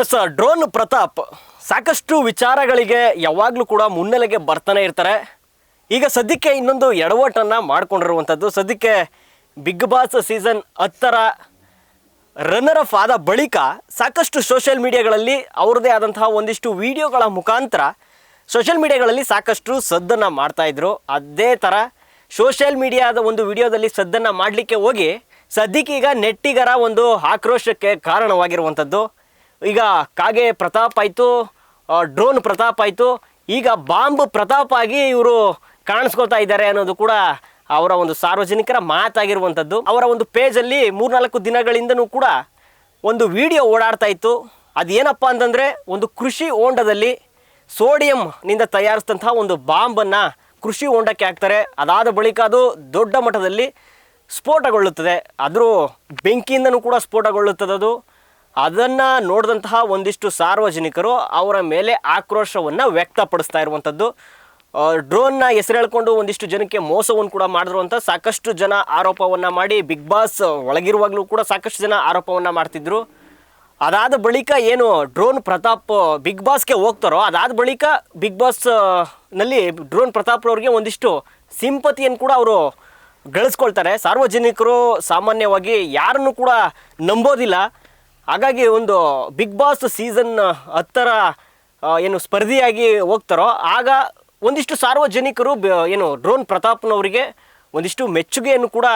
S drone Pratap ಸಾಕಷ್ಟು ವಿಚಾರಗಳಿಗೆ ಯಾವಾಗಲೂ ಕೂಡ ಮುನ್ನೆಲೆಗೆ ಬರ್ತಾನೆ ಇರ್ತಾರೆ. ಈಗ ಸದ್ಯಕ್ಕೆ ಇನ್ನೊಂದು ಎಡವಟನ್ನು ಮಾಡಿಕೊಂಡಿರುವಂಥದ್ದು. ಸದ್ಯಕ್ಕೆ ಬಿಗ್ ಬಾಸ್ ಸೀಸನ್ ಹತ್ತರ ರನ್ನರ್ ಅಫ್ ಆದ ಬಳಿಕ ಸಾಕಷ್ಟು ಸೋಷಿಯಲ್ ಮೀಡಿಯಾಗಳಲ್ಲಿ ಅವ್ರದ್ದೇ ಆದಂತಹ ಒಂದಿಷ್ಟು ವಿಡಿಯೋಗಳ ಮುಖಾಂತರ ಸೋಷಿಯಲ್ ಮೀಡಿಯಾಗಳಲ್ಲಿ ಸಾಕಷ್ಟು ಸದ್ದನ್ನು ಮಾಡ್ತಾಯಿದ್ರು ಅದೇ ಥರ ಸೋಷಿಯಲ್ ಮೀಡಿಯಾದ ಒಂದು ವಿಡಿಯೋದಲ್ಲಿ ಸದ್ದನ್ನು ಮಾಡಲಿಕ್ಕೆ ಹೋಗಿ ಸದ್ಯಕ್ಕೀಗ ನೆಟ್ಟಿಗರ ಒಂದು ಆಕ್ರೋಶಕ್ಕೆ ಕಾರಣವಾಗಿರುವಂಥದ್ದು. ಈಗ ಕಾಗೆ ಪ್ರತಾಪ್ ಆಯಿತು ಡ್ರೋನ್ ಪ್ರತಾಪ್ ಆಯಿತು, ಈಗ ಬಾಂಬ್ ಪ್ರತಾಪ್ ಆಗಿ ಇವರು ಕಾಣಿಸ್ಕೊಳ್ತಾ ಇದ್ದಾರೆ ಅನ್ನೋದು ಕೂಡ ಅವರ ಒಂದು ಸಾರ್ವಜನಿಕರ ಮಾತಾಗಿರುವಂಥದ್ದು. ಅವರ ಒಂದು ಪೇಜಲ್ಲಿ ಮೂರ್ನಾಲ್ಕು ದಿನಗಳಿಂದನೂ ಕೂಡ ಒಂದು ವಿಡಿಯೋ ಓಡಾಡ್ತಾ ಇತ್ತು. ಅದೇನಪ್ಪ ಅಂತಂದರೆ, ಒಂದು ಕೃಷಿ ಹೊಂಡದಲ್ಲಿ ಸೋಡಿಯಂನಿಂದ ತಯಾರಿಸಿದಂತಹ ಒಂದು ಬಾಂಬನ್ನು ಕೃಷಿ ಹೊಂಡಕ್ಕೆ ಹಾಕ್ತಾರೆ. ಅದಾದ ಬಳಿಕ ಅದು ದೊಡ್ಡ ಮಟ್ಟದಲ್ಲಿ ಸ್ಫೋಟಗೊಳ್ಳುತ್ತದೆ. ಆದರೂ ಬೆಂಕಿಯಿಂದನೂ ಕೂಡ ಸ್ಫೋಟಗೊಳ್ಳುತ್ತದೆ ಅದು. ಅದನ್ನು ನೋಡಿದಂತಹ ಒಂದಿಷ್ಟು ಸಾರ್ವಜನಿಕರು ಅವರ ಮೇಲೆ ಆಕ್ರೋಶವನ್ನು ವ್ಯಕ್ತಪಡಿಸ್ತಾ ಇರುವಂಥದ್ದು ಡ್ರೋನ್ನ ಹೆಸರು ಹೇಳ್ಕೊಂಡು ಒಂದಿಷ್ಟು ಜನಕ್ಕೆ ಮೋಸವನ್ನು ಕೂಡ ಮಾಡಿದ್ರು ಅಂತ ಸಾಕಷ್ಟು ಜನ ಆರೋಪವನ್ನು ಮಾಡಿ ಬಿಗ್ ಬಾಸ್ ಒಳಗಿರುವಾಗಲೂ ಕೂಡ ಸಾಕಷ್ಟು ಜನ ಆರೋಪವನ್ನು ಮಾಡ್ತಿದ್ರು. ಅದಾದ ಬಳಿಕ ಏನು ಡ್ರೋನ್ ಪ್ರತಾಪ್ ಬಿಗ್ ಬಾಸ್ಗೆ ಹೋಗ್ತಾರೋ, ಅದಾದ ಬಳಿಕ ಬಿಗ್ ಬಾಸ್ನಲ್ಲಿ ಡ್ರೋನ್ ಪ್ರತಾಪ್ರವ್ರಿಗೆ ಒಂದಿಷ್ಟು ಸಿಂಪತಿಯನ್ನು ಕೂಡ ಅವರು ಗಳಿಸ್ಕೊಳ್ತಾರೆ. ಸಾರ್ವಜನಿಕರು ಸಾಮಾನ್ಯವಾಗಿ ಯಾರನ್ನು ಕೂಡ ನಂಬೋದಿಲ್ಲ. ಹಾಗಾಗಿ ಒಂದು ಬಿಗ್ ಬಾಸ್ ಸೀಸನ್ ಹತ್ತರ ಏನು ಸ್ಪರ್ಧಿಯಾಗಿ ಹೋಗ್ತಾರೋ, ಆಗ ಒಂದಿಷ್ಟು ಸಾರ್ವಜನಿಕರು ಏನು ಡ್ರೋನ್ ಪ್ರತಾಪ್ನವರಿಗೆ ಒಂದಿಷ್ಟು ಮೆಚ್ಚುಗೆಯನ್ನು ಕೂಡ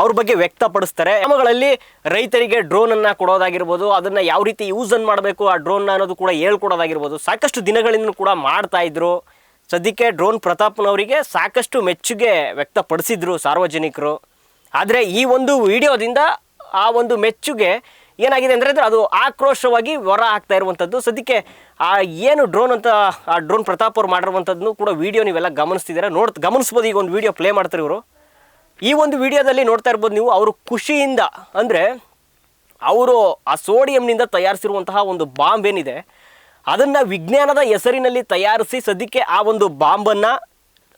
ಅವ್ರ ಬಗ್ಗೆ ವ್ಯಕ್ತಪಡಿಸ್ತಾರೆ. ಗ್ರಾಮಗಳಲ್ಲಿ ರೈತರಿಗೆ ಡ್ರೋನನ್ನು ಕೊಡೋದಾಗಿರ್ಬೋದು, ಅದನ್ನು ಯಾವ ರೀತಿ ಯೂಸನ್ನು ಮಾಡಬೇಕು, ಆ ಡ್ರೋನ್ನ ಅನ್ನೋದು ಕೂಡ ಹೇಳ್ಕೊಡೋದಾಗಿರ್ಬೋದು, ಸಾಕಷ್ಟು ದಿನಗಳಿಂದ ಕೂಡ ಮಾಡ್ತಾಯಿದ್ರು ಸದ್ಯಕ್ಕೆ ಡ್ರೋನ್ ಪ್ರತಾಪ್ನವರಿಗೆ ಸಾಕಷ್ಟು ಮೆಚ್ಚುಗೆ ವ್ಯಕ್ತಪಡಿಸಿದ್ರು ಸಾರ್ವಜನಿಕರು. ಆದರೆ ಈ ಒಂದು ವಿಡಿಯೋದಿಂದ ಆ ಒಂದು ಮೆಚ್ಚುಗೆ ಏನಾಗಿದೆ ಅಂದರೆ ಅದು ಆಕ್ರೋಶವಾಗಿ ಹೊರ ಆಗ್ತಾ ಇರುವಂಥದ್ದು ಸದ್ಯಕ್ಕೆ ಆ ಏನು ಡ್ರೋನ್ ಅಂತ, ಆ ಡ್ರೋನ್ ಪ್ರತಾಪ್ ಅವ್ರು ಮಾಡಿರುವಂಥದ್ದು ಕೂಡ ವೀಡಿಯೋ ನೀವೆಲ್ಲ ಗಮನಿಸ್ತಿದ್ದೀರಾ? ನೋಡ್, ಗಮನಿಸ್ಬೋದು ಈಗ ಒಂದು ವೀಡಿಯೋ ಪ್ಲೇ ಮಾಡ್ತಾರೆ ಇವರು. ಈ ಒಂದು ವಿಡಿಯೋದಲ್ಲಿ ನೋಡ್ತಾ ಇರ್ಬೋದು ನೀವು, ಅವರು ಖುಷಿಯಿಂದ ಅಂದರೆ ಅವರು ಆ ಸೋಡಿಯಂನಿಂದ ತಯಾರಿಸಿರುವಂತಹ ಒಂದು ಬಾಂಬ್ ಏನಿದೆ, ಅದನ್ನು ವಿಜ್ಞಾನದ ಹೆಸರಿನಲ್ಲಿ ತಯಾರಿಸಿ ಸದ್ಯಕ್ಕೆ ಆ ಒಂದು ಬಾಂಬನ್ನು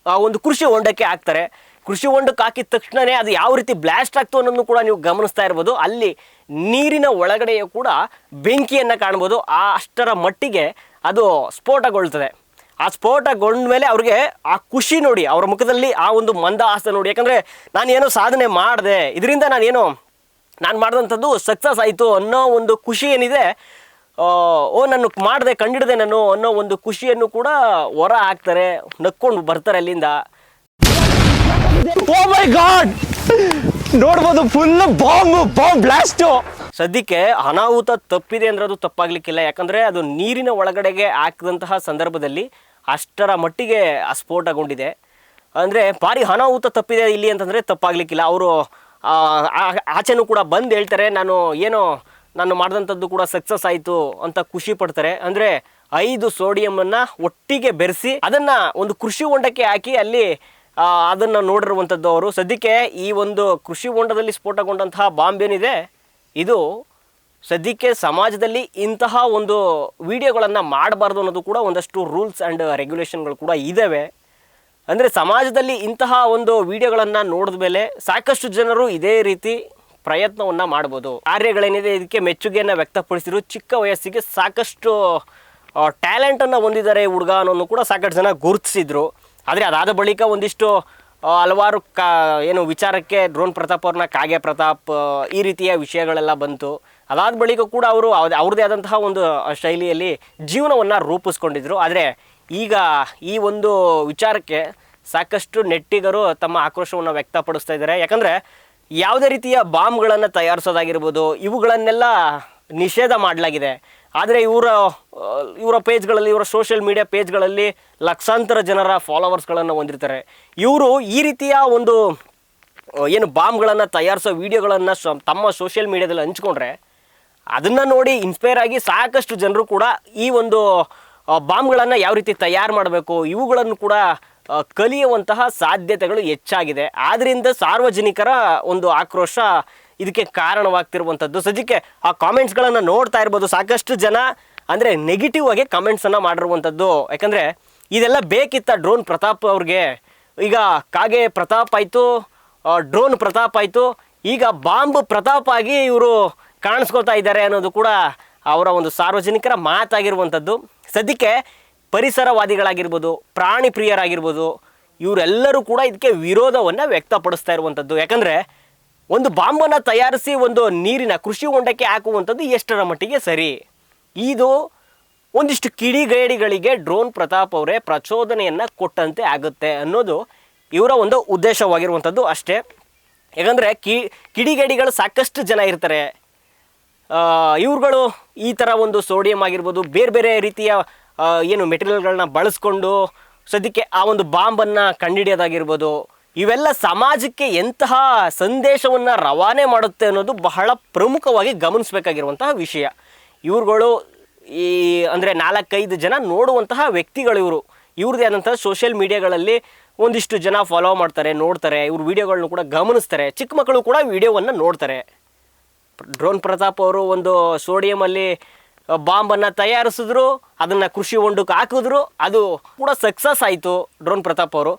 ಆ ಒಂದು ಕೃಷಿ ಹೊಂಡಕ್ಕೆ ಹಾಕ್ತಾರೆ. ಕೃಷಿ ಹೊಂಡಕ್ಕೆ ಹಾಕಿದ ತಕ್ಷಣವೇ ಅದು ಯಾವ ರೀತಿ ಬ್ಲಾಸ್ಟ್ ಆಗ್ತು ಅನ್ನೋದನ್ನು ಕೂಡ ನೀವು ಗಮನಿಸ್ತಾ ಇರ್ಬೋದು. ಅಲ್ಲಿ ನೀರಿನ ಒಳಗಡೆಯೂ ಕೂಡ ಬೆಂಕಿಯನ್ನು ಕಾಣ್ಬೋದು. ಆ ಅಷ್ಟರ ಮಟ್ಟಿಗೆ ಅದು ಸ್ಫೋಟಗೊಳ್ತದೆ. ಆ ಸ್ಫೋಟಗೊಂಡ ಮೇಲೆ ಅವ್ರಿಗೆ ಆ ಖುಷಿ ನೋಡಿ, ಅವ್ರ ಮುಖದಲ್ಲಿ ಆ ಒಂದು ಮಂದಹಾಸ ನೋಡಿ. ಯಾಕಂದರೆ ನಾನೇನೋ ಸಾಧನೆ ಮಾಡಿದೆ, ಇದರಿಂದ ನಾನೇನು ನಾನು ಮಾಡಿದಂಥದ್ದು ಸಕ್ಸಸ್ ಆಯಿತು ಅನ್ನೋ ಒಂದು ಖುಷಿ ಏನಿದೆ ಓ, ನಾನು ಮಾಡಿದೆ, ಕಂಡಿಡಿದೆ ನಾನು ಅನ್ನೋ ಒಂದು ಖುಷಿಯನ್ನು ಕೂಡ ಹೊರ ಹಾಕ್ತಾರೆ, ನಕ್ಕೊಂಡು ಬರ್ತಾರೆ ಅಲ್ಲಿಂದ. ಓ ಮೈ ಗಾಡ್ ನೋಡ್ಬೋದು ಫುಲ್ ಬಾಂಬ್ ಬಾಂಬ್ ಬ್ಲಾಸ್ಟು ಸದ್ಯಕ್ಕೆ ಅನಾಹುತ ತಪ್ಪಿದೆ ಅಂದ್ರೆ ಅದು ತಪ್ಪಾಗ್ಲಿಕ್ಕಿಲ್ಲ. ಯಾಕಂದ್ರೆ ಅದು ನೀರಿನ ಒಳಗಡೆಗೆ ಹಾಕಿದಂತಹ ಸಂದರ್ಭದಲ್ಲಿ ಅಷ್ಟರ ಮಟ್ಟಿಗೆ ಆ ಸ್ಫೋಟಗೊಂಡಿದೆ ಅಂದರೆ ಭಾರಿ ಅನಾಹುತ ತಪ್ಪಿದೆ ಇಲ್ಲಿ ಅಂತಂದರೆ ತಪ್ಪಾಗ್ಲಿಕ್ಕಿಲ್ಲ. ಅವರು ಆಚೆನೂ ಕೂಡ ಬಂದು ಹೇಳ್ತಾರೆ, ನಾನು ಏನೋ, ನಾನು ಮಾಡಿದಂಥದ್ದು ಕೂಡ ಸಕ್ಸಸ್ ಆಯಿತು ಅಂತ ಖುಷಿ ಪಡ್ತಾರೆ. ಅಂದರೆ ಐದು ಸೋಡಿಯಮನ್ನು ಒಟ್ಟಿಗೆ ಬೆರೆಸಿ ಅದನ್ನು ಒಂದು ಕೃಷಿ ಹೊಂಡಕ್ಕೆ ಹಾಕಿ ಅಲ್ಲಿ ಅದನ್ನು ನೋಡಿರುವಂಥದ್ದು ಅವರು. ಸದ್ಯಕ್ಕೆ ಈ ಒಂದು ಕೃಷಿ ಹೊಂಡದಲ್ಲಿ ಸ್ಫೋಟಗೊಂಡಂತಹ ಬಾಂಬ್ ಏನಿದೆ, ಇದು ಸದ್ಯಕ್ಕೆ ಸಮಾಜದಲ್ಲಿ ಇಂತಹ ಒಂದು ವಿಡಿಯೋಗಳನ್ನು ಮಾಡಬಾರ್ದು ಅನ್ನೋದು ಕೂಡ ಒಂದಷ್ಟು ರೂಲ್ಸ್ ಆ್ಯಂಡ್ ರೆಗ್ಯುಲೇಷನ್ಗಳು ಕೂಡ ಇದ್ದಾವೆ ಅಂದರೆ ಸಮಾಜದಲ್ಲಿ ಇಂತಹ ಒಂದು ವಿಡಿಯೋಗಳನ್ನು ನೋಡಿದ ಮೇಲೆ ಸಾಕಷ್ಟು ಜನರು ಇದೇ ರೀತಿ ಪ್ರಯತ್ನವನ್ನು ಮಾಡ್ಬೋದು. ಕಾರ್ಯಗಳೇನಿದೆ, ಇದಕ್ಕೆ ಮೆಚ್ಚುಗೆಯನ್ನು ವ್ಯಕ್ತಪಡಿಸಿದ್ರು. ಚಿಕ್ಕ ವಯಸ್ಸಿಗೆ ಸಾಕಷ್ಟು ಟ್ಯಾಲೆಂಟನ್ನು ಹೊಂದಿದ್ದಾರೆ ಹುಡುಗ ಅನ್ನೋನು ಕೂಡ ಸಾಕಷ್ಟು ಜನ ಗುರುತಿಸಿದ್ರು. ಆದರೆ ಅದಾದ ಬಳಿಕ ಒಂದಿಷ್ಟು ಹಲವಾರು ಕಾ, ಏನು ವಿಚಾರಕ್ಕೆ ಡ್ರೋನ್ ಪ್ರತಾಪ್ ಅವ್ರನ್ನ ಕಾಗೆ ಪ್ರತಾಪ್ ಈ ರೀತಿಯ ವಿಷಯಗಳೆಲ್ಲ ಬಂತು. ಅದಾದ ಬಳಿಕ ಕೂಡ ಅವರು ಅವ್ರದೇ ಅವ್ರದ್ದೇ ಆದಂತಹ ಒಂದು ಶೈಲಿಯಲ್ಲಿ ಜೀವನವನ್ನು ರೂಪಿಸ್ಕೊಂಡಿದ್ರು. ಆದರೆ ಈಗ ಈ ಒಂದು ವಿಚಾರಕ್ಕೆ ಸಾಕಷ್ಟು ನೆಟ್ಟಿಗರು ತಮ್ಮ ಆಕ್ರೋಶವನ್ನು ವ್ಯಕ್ತಪಡಿಸ್ತಾ ಇದ್ದಾರೆ. ಯಾಕಂದರೆ ಯಾವುದೇ ರೀತಿಯ ಬಾಂಬ್ಗಳನ್ನು ತಯಾರಿಸೋದಾಗಿರ್ಬೋದು, ಇವುಗಳನ್ನೆಲ್ಲ ನಿಷೇಧ ಮಾಡಲಾಗಿದೆ. ಆದರೆ ಇವರ ಇವರ ಪೇಜ್ಗಳಲ್ಲಿ, ಇವರ ಸೋಷಿಯಲ್ ಮೀಡಿಯಾ ಪೇಜ್ಗಳಲ್ಲಿ ಲಕ್ಷಾಂತರ ಜನರ ಫಾಲೋವರ್ಸ್ಗಳನ್ನು ಹೊಂದಿರ್ತಾರೆ. ಇವರು ಈ ರೀತಿಯ ಒಂದು ಏನು ಬಾಂಬ್ಗಳನ್ನು ತಯಾರಿಸೋ ವಿಡಿಯೋಗಳನ್ನು ತಮ್ಮ ಸೋಷಿಯಲ್ ಮೀಡಿಯಾದಲ್ಲಿ ಹಂಚ್ಕೊಂಡ್ರೆ ಅದನ್ನು ನೋಡಿ ಇನ್ಸ್ಪೈರ್ ಆಗಿ ಸಾಕಷ್ಟು ಜನರು ಕೂಡ ಈ ಒಂದು ಬಾಂಬ್ಗಳನ್ನು ಯಾವ ರೀತಿ ತಯಾರು ಮಾಡಬೇಕು, ಇವುಗಳನ್ನು ಕೂಡ ಕಲಿಯುವಂತಹ ಸಾಧ್ಯತೆಗಳು ಹೆಚ್ಚಾಗಿದೆ. ಆದ್ದರಿಂದ ಸಾರ್ವಜನಿಕರ ಒಂದು ಆಕ್ರೋಶ ಇದಕ್ಕೆ ಕಾರಣವಾಗ್ತಿರುವಂಥದ್ದು. ಸದ್ಯಕ್ಕೆ ಆ ಕಾಮೆಂಟ್ಸ್ಗಳನ್ನು ನೋಡ್ತಾ ಇರ್ಬೋದು ಸಾಕಷ್ಟು ಜನ. ಅಂದರೆ ನೆಗೆಟಿವ್ ಆಗಿ ಕಮೆಂಟ್ಸನ್ನು ಮಾಡಿರುವಂಥದ್ದು. ಯಾಕಂದರೆ ಇದೆಲ್ಲ ಬೇಕಿತ್ತ ಡ್ರೋನ್ ಪ್ರತಾಪ್ ಅವ್ರಿಗೆ. ಈಗ ಕಾಗೆ ಪ್ರತಾಪ್ ಆಯಿತು ಡ್ರೋನ್ ಪ್ರತಾಪ್ ಆಯಿತು. ಈಗ ಬಾಂಬ್ ಪ್ರತಾಪ್ ಆಗಿ ಇವರು ಕಾಣಿಸ್ಕೊಳ್ತಾ ಇದ್ದಾರೆ ಅನ್ನೋದು ಕೂಡ ಅವರ ಒಂದು ಸಾರ್ವಜನಿಕರ ಮಾತಾಗಿರುವಂಥದ್ದು. ಸದ್ಯಕ್ಕೆ ಪರಿಸರವಾದಿಗಳಾಗಿರ್ಬೋದು, ಪ್ರಾಣಿ ಪ್ರಿಯರಾಗಿರ್ಬೋದು, ಇವರೆಲ್ಲರೂ ಕೂಡ ಇದಕ್ಕೆ ವಿರೋಧವನ್ನು ವ್ಯಕ್ತಪಡಿಸ್ತಾ ಇರುವಂಥದ್ದು. ಯಾಕಂದರೆ ಒಂದು ಬಾಂಬನ್ನು ತಯಾರಿಸಿ ಒಂದು ನೀರಿನ ಕೃಷಿ ಹೊಂಡಕ್ಕೆ ಹಾಕುವಂಥದ್ದು ಎಷ್ಟರ ಮಟ್ಟಿಗೆ ಸರಿ? ಇದು ಒಂದಿಷ್ಟು ಕಿಡಿಗೇಡಿಗಳಿಗೆ ಡ್ರೋನ್ ಪ್ರತಾಪ್ ಅವರೇ ಪ್ರಚೋದನೆಯನ್ನು ಕೊಟ್ಟಂತೆ ಆಗುತ್ತೆ ಅನ್ನೋದು ಇವರ ಒಂದು ಉದ್ದೇಶವಾಗಿರುವಂಥದ್ದು ಅಷ್ಟೇ. ಯಾಕಂದರೆ ಕಿ, ಕಿಡಿಗೇಡಿಗಳು ಸಾಕಷ್ಟು ಜನ ಇರ್ತಾರೆ. ಇವ್ರುಗಳು ಈ ಥರ ಒಂದು ಸೋಡಿಯಂ ಆಗಿರ್ಬೋದು, ಬೇರೆ ಬೇರೆ ರೀತಿಯ ಏನು ಮೆಟೀರಿಯಲ್ಗಳನ್ನ ಬಳಸ್ಕೊಂಡು ಸದ್ಯಕ್ಕೆ ಆ ಒಂದು ಬಾಂಬನ್ನು ಕಂಡುಹಿಡಿಯೋದಾಗಿರ್ಬೋದು. ಇವೆಲ್ಲ ಸಮಾಜಕ್ಕೆ ಎಂತಹ ಸಂದೇಶವನ್ನು ರವಾನೆ ಮಾಡುತ್ತೆ ಅನ್ನೋದು ಬಹಳ ಪ್ರಮುಖವಾಗಿ ಗಮನಿಸಬೇಕಾಗಿರುವಂತಹ ವಿಷಯ. ಇವ್ರುಗಳು ಈ ಅಂದರೆ ನಾಲ್ಕೈದು ಜನ ನೋಡುವಂತಹ ವ್ಯಕ್ತಿಗಳು ಇವರು. ಇವ್ರದ್ದೇ ಆದಂತಹ ಸೋಷಿಯಲ್ ಮೀಡಿಯಾಗಳಲ್ಲಿ ಒಂದಿಷ್ಟು ಜನ ಫಾಲೋ ಮಾಡ್ತಾರೆ, ನೋಡ್ತಾರೆ, ಇವ್ರ ವೀಡಿಯೋಗಳನ್ನು ಕೂಡ ಗಮನಿಸ್ತಾರೆ. ಚಿಕ್ಕ ಮಕ್ಕಳು ಕೂಡ ವೀಡಿಯೋವನ್ನು ನೋಡ್ತಾರೆ. ಡ್ರೋನ್ ಪ್ರತಾಪ್ ಅವರು ಒಂದು ಸೋಡಿಯಮಲ್ಲಿ ಬಾಂಬನ್ನು ತಯಾರಿಸಿದ್ರು, ಅದನ್ನು ಕೃಷಿ ಹೊಂಡಕ್ಕೆ ಹಾಕಿದ್ರು, ಅದು ಕೂಡ ಸಕ್ಸಸ್ ಆಯಿತು ಡ್ರೋನ್ ಪ್ರತಾಪ್ ಅವರು.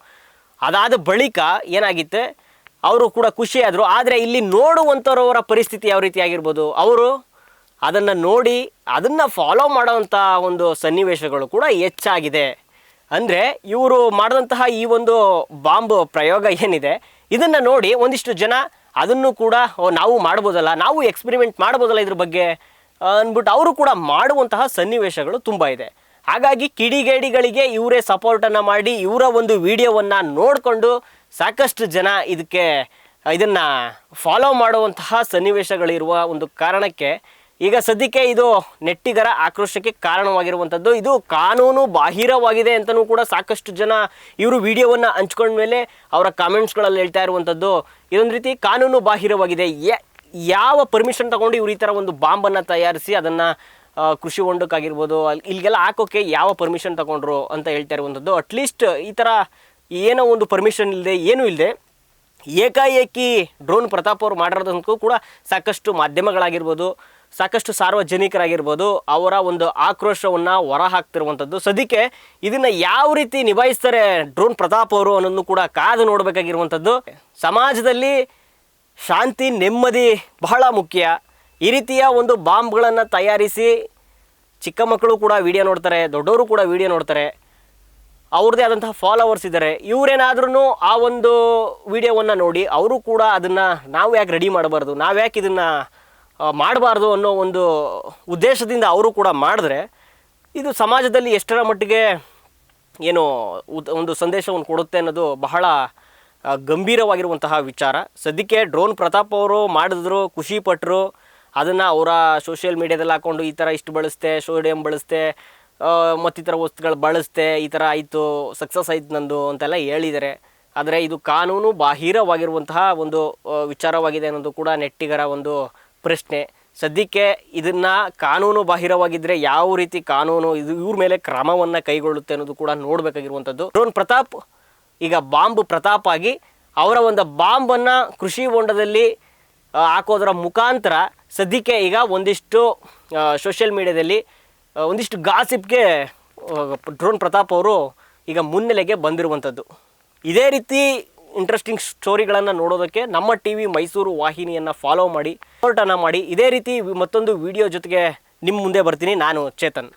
ಅದಾದ ಬಳಿಕ ಏನಾಗಿತ್ತು? ಅವರು ಕೂಡ ಖುಷಿಯಾದರು. ಆದರೆ ಇಲ್ಲಿ ನೋಡುವಂಥವ್ರವರ ಪರಿಸ್ಥಿತಿ ಯಾವ ರೀತಿ ಆಗಿರ್ಬೋದು? ಅವರು ಅದನ್ನು ನೋಡಿ, ಅದನ್ನು ಫಾಲೋ ಮಾಡೋವಂಥ ಒಂದು ಸನ್ನಿವೇಶಗಳು ಕೂಡ ಹೆಚ್ಚಾಗಿದೆ. ಅಂದರೆ ಇವರು ಮಾಡಿದಂತಹ ಈ ಒಂದು ಬಾಂಬ್ ಪ್ರಯೋಗ ಏನಿದೆ? ಇದನ್ನು ನೋಡಿ ಒಂದಿಷ್ಟು ಜನ ಅದನ್ನು ಕೂಡ ನಾವು ಮಾಡ್ಬೋದಲ್ಲ, ನಾವು ಎಕ್ಸ್ಪೆರಿಮೆಂಟ್ ಮಾಡ್ಬೋದಲ್ಲ ಇದ್ರ ಬಗ್ಗೆ ಅಂದ್ಬಿಟ್ಟು ಅವರು ಕೂಡ ಮಾಡುವಂತಹ ಸನ್ನಿವೇಶಗಳು ತುಂಬ ಇದೆ. ಹಾಗಾಗಿ ಕಿಡಿಗೇಡಿಗಳಿಗೆ ಇವರೇ ಸಪೋರ್ಟನ್ನು ಮಾಡಿ ಇವರ ಒಂದು ವಿಡಿಯೋವನ್ನು ನೋಡಿಕೊಂಡು ಸಾಕಷ್ಟು ಜನ ಇದಕ್ಕೆ, ಇದನ್ನು ಫಾಲೋ ಮಾಡುವಂತಹ ಸನ್ನಿವೇಶಗಳಿರುವ ಒಂದು ಕಾರಣಕ್ಕೆ ಈಗ ಸದ್ಯಕ್ಕೆ ಇದು ನೆಟ್ಟಿಗರ ಆಕ್ರೋಶಕ್ಕೆ ಕಾರಣವಾಗಿರುವಂಥದ್ದು ಇದು ಕಾನೂನು ಬಾಹಿರವಾಗಿದೆ ಅಂತಲೂ ಕೂಡ ಸಾಕಷ್ಟು ಜನ ಇವರು ವಿಡಿಯೋವನ್ನು ಹಂಚ್ಕೊಂಡ್ಮೇಲೆ ಅವರ ಕಾಮೆಂಟ್ಸ್ಗಳಲ್ಲಿ ಹೇಳ್ತಾ ಇರುವಂಥದ್ದು ಇದೊಂದು ರೀತಿ ಕಾನೂನು ಬಾಹಿರವಾಗಿದೆ. ಯಾವ ಪರ್ಮಿಷನ್ ತಗೊಂಡು ಇವ್ರು ಈ ಥರ ಒಂದು ಬಾಂಬನ್ನು ತಯಾರಿಸಿ ಅದನ್ನು ಕೃಷಿ ಹೊಂಡಕ್ಕಾಗಿರ್ಬೋದು, ಅಲ್ಲಿ ಇಲ್ಲಿಗೆಲ್ಲ ಹಾಕೋಕ್ಕೆ ಯಾವ ಪರ್ಮಿಷನ್ ತಗೊಂಡ್ರು ಅಂತ ಹೇಳ್ತಾ ಇರುವಂಥದ್ದು ಅಟ್ಲೀಸ್ಟ್ ಈ ಥರ ಏನೋ ಒಂದು ಪರ್ಮಿಷನ್ ಇಲ್ಲದೆ ಏನೂ ಇಲ್ಲದೆ ಏಕಾಏಕಿ ಡ್ರೋನ್ ಪ್ರತಾಪ್ ಅವರು ಮಾಡಿರೋದಕ್ಕೂ ಕೂಡ ಸಾಕಷ್ಟು ಮಾಧ್ಯಮಗಳಾಗಿರ್ಬೋದು, ಸಾಕಷ್ಟು ಸಾರ್ವಜನಿಕರಾಗಿರ್ಬೋದು, ಅವರ ಒಂದು ಆಕ್ರೋಶವನ್ನು ಹೊರ ಹಾಕ್ತಿರುವಂಥದ್ದು ಸದ್ಯಕ್ಕೆ ಇದನ್ನು ಯಾವ ರೀತಿ ನಿಭಾಯಿಸ್ತಾರೆ ಡ್ರೋನ್ ಪ್ರತಾಪ್ ಅವರು ಅನ್ನೋದನ್ನು ಕೂಡ ಕಾದು ನೋಡಬೇಕಾಗಿರುವಂಥದ್ದು. ಸಮಾಜದಲ್ಲಿ ಶಾಂತಿ, ನೆಮ್ಮದಿ ಬಹಳ ಮುಖ್ಯ. ಈ ರೀತಿಯ ಒಂದು ಬಾಂಬ್ಗಳನ್ನು ತಯಾರಿಸಿ ಚಿಕ್ಕ ಮಕ್ಕಳು ಕೂಡ ವಿಡಿಯೋ ನೋಡ್ತಾರೆ, ದೊಡ್ಡವರು ಕೂಡ ವಿಡಿಯೋ ನೋಡ್ತಾರೆ, ಅವ್ರದ್ದೇ ಆದಂತಹ ಫಾಲೋವರ್ಸ್ ಇದ್ದಾರೆ. ಇವರೇನಾದ್ರೂ ಆ ಒಂದು ವಿಡಿಯೋವನ್ನು ನೋಡಿ ಅವರು ಕೂಡ ಅದನ್ನು ನಾವು ಯಾಕೆ ರೆಡಿ ಮಾಡಬಾರ್ದು, ನಾವು ಯಾಕೆ ಇದನ್ನು ಮಾಡಬಾರ್ದು ಅನ್ನೋ ಒಂದು ಉದ್ದೇಶದಿಂದ ಅವರು ಕೂಡ ಮಾಡಿದ್ರೆ ಇದು ಸಮಾಜದಲ್ಲಿ ಎಷ್ಟರ ಮಟ್ಟಿಗೆ ಏನು ಒಂದು ಸಂದೇಶವನ್ನು ಕೊಡುತ್ತೆ ಅನ್ನೋದು ಬಹಳ ಗಂಭೀರವಾಗಿರುವಂತಹ ವಿಚಾರ. ಸದ್ಯಕ್ಕೆ ಡ್ರೋನ್ ಪ್ರತಾಪ್ ಅವರು ಮಾಡಿದ್ರು, ಖುಷಿ ಪಟ್ಟರು ಅದನ್ನು ಅವರ ಸೋಷಿಯಲ್ ಮೀಡಿಯಾದಲ್ಲಿ ಹಾಕ್ಕೊಂಡು ಈ ಥರ ಇಷ್ಟು ಬಳಸ್ತೆ ಸೋಡಿಯಂ ಬಳಸ್ತೆ ಮತ್ತಿತರ ವಸ್ತುಗಳು ಬಳಸ್ತೆ ಈ ಥರ ಆಯಿತು ಸಕ್ಸಸ್ ಆಯಿತು ನಂದು ಅಂತೆಲ್ಲ ಹೇಳಿದ್ದಾರೆ ಆದರೆ ಇದು ಕಾನೂನು ಬಾಹಿರವಾಗಿರುವಂತಹ ಒಂದು ವಿಚಾರವಾಗಿದೆ ಅನ್ನೋದು ಕೂಡ ನೆಟ್ಟಿಗರ ಒಂದು ಪ್ರಶ್ನೆ. ಸದ್ಯಕ್ಕೆ ಇದನ್ನು ಕಾನೂನು ಬಾಹಿರವಾಗಿದ್ದರೆ ಯಾವ ರೀತಿ ಕಾನೂನು ಇದು ಇವ್ರ ಮೇಲೆ ಕ್ರಮವನ್ನು ಕೈಗೊಳ್ಳುತ್ತೆ ಅನ್ನೋದು ಕೂಡ ನೋಡಬೇಕಾಗಿರುವಂಥದ್ದು. ಡ್ರೋನ್ ಪ್ರತಾಪ್, ಈಗ ಬಾಂಬ್ ಪ್ರತಾಪ್ ಆಗಿ ಅವರ ಒಂದು ಬಾಂಬನ್ನು ಕೃಷಿ ಹೊಂಡದಲ್ಲಿ ಹಾಕೋದರ ಮುಖಾಂತರ ಸದ್ಯಕ್ಕೆ ಈಗ ಒಂದಿಷ್ಟು ಸೋಷಿಯಲ್ ಮೀಡಿಯಾದಲ್ಲಿ ಒಂದಿಷ್ಟು ಗಾಸಿಪ್ಗೆ ಡ್ರೋನ್ ಪ್ರತಾಪ್ ಅವರು ಈಗ ಮುನ್ನೆಲೆಗೆ ಬಂದಿರುವಂಥದ್ದು. ಇದೇ ರೀತಿ ಇಂಟ್ರೆಸ್ಟಿಂಗ್ ಸ್ಟೋರಿಗಳನ್ನು ನೋಡೋದಕ್ಕೆ ನಮ್ಮ ಟಿ ವಿ ಮೈಸೂರು ವಾಹಿನಿಯನ್ನು ಫಾಲೋ ಮಾಡಿ ಸಪೋರ್ಟನ್ನು ಮಾಡಿ, ಇದೇ ರೀತಿ ಮತ್ತೊಂದು ವಿಡಿಯೋ ಜೊತೆಗೆ ನಿಮ್ಮ ಮುಂದೆ ಬರ್ತೀನಿ. ನಾನು ಚೇತನ್.